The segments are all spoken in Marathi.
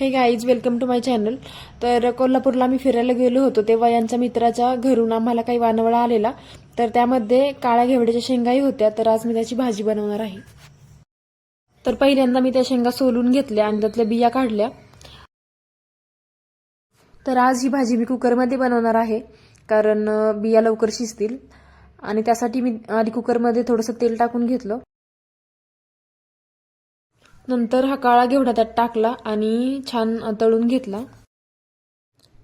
हे guys welcome to my channel तर कोल्हापूरला आम्ही फिरायला गेलो होतो तेव्हा यांच्या मित्राच्या घरून आम्हाला काही वानवळा आलेला. तर त्यामध्ये काळ्या घेवड्याच्या शेंगाही होत्या तर आज मी त्याची भाजी बनवणार आहे. तर पहिल्यांदा मी त्या शेंगा सोलून घेतल्या आणि त्यातल्या बिया काढल्या. तर आज ही भाजी मी कुकरमध्ये बनवणार आहे कारण बिया लवकर शिजतील. आणि त्यासाठी मी आधी कुकरमध्ये थोडंसं तेल टाकून घेतलं. नंतर हा काळा घेवडा त्यात टाकला आणि छान तळून घेतला.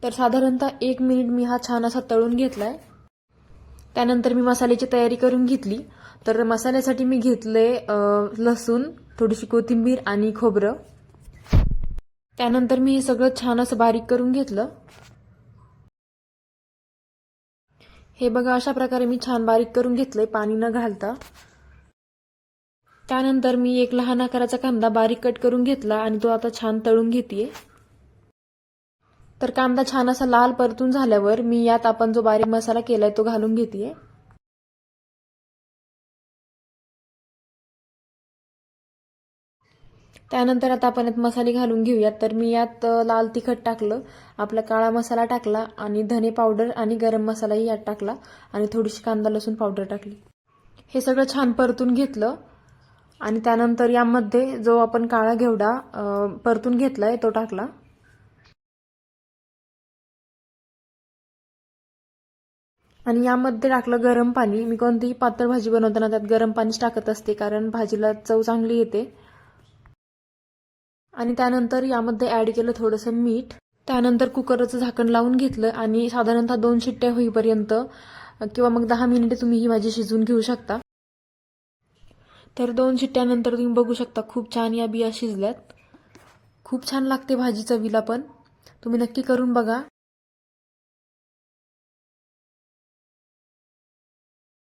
तर साधारणतः एक मिनिट मी हा छान असा तळून घेतलाय. त्यानंतर मी मसाल्याची तयारी करून घेतली. तर मसाल्यासाठी मी घेतले लसूण थोडीशी कोथिंबीर आणि खोबरं. त्यानंतर मी हे सगळं छान असं बारीक करून घेतलं. हे बघा अशा प्रकारे मी छान बारीक करून घेतलंय पाणी न घालता. त्यानंतर मी एक लहान आकाराचा कांदा बारीक कट करून घेतला आणि तो आता छान तळून घेते तर कांदा छान असा लाल परतून झाल्यावर मी यात आपण जो बारीक मसाला केलाय तो घालून घेते त्यानंतर आता आपण यात मसाले घालून घेऊयात. तर मी यात लाल तिखट टाकलं आपला काळा मसाला टाकला आणि धने पावडर आणि गरम मसालाही यात टाकला आणि थोडीशी कांदा लसूण पावडर टाकली. हे सगळं छान परतून घेतलं. आणि त्यानंतर यामध्ये जो आपण काळा घेवडा परतून परतून घेतलाय तो टाकला. आणि यामध्ये टाकलं गरम पाणी. मी कोणतीही पातळ भाजी बनवताना त्यात गरम पाणीच टाकत असते कारण भाजीला चव चांगली येते. आणि त्यानंतर यामध्ये ॲड केलं थोडंसं मीठ. त्यानंतर कुकरचं झाकण लावून घेतलं आणि साधारणतः दोन शिट्ट्या होईपर्यंत किंवा मग दहा मिनिटे तुम्ही ही भाजी शिजवून घेऊ शकता. तर दोन शिट्ट्यानंतर तुम्ही बघू शकता खूप छान या बिया शिजल्यात. खूप छान लागते भाजी चवीला पण. तुम्ही नक्की करून बघा.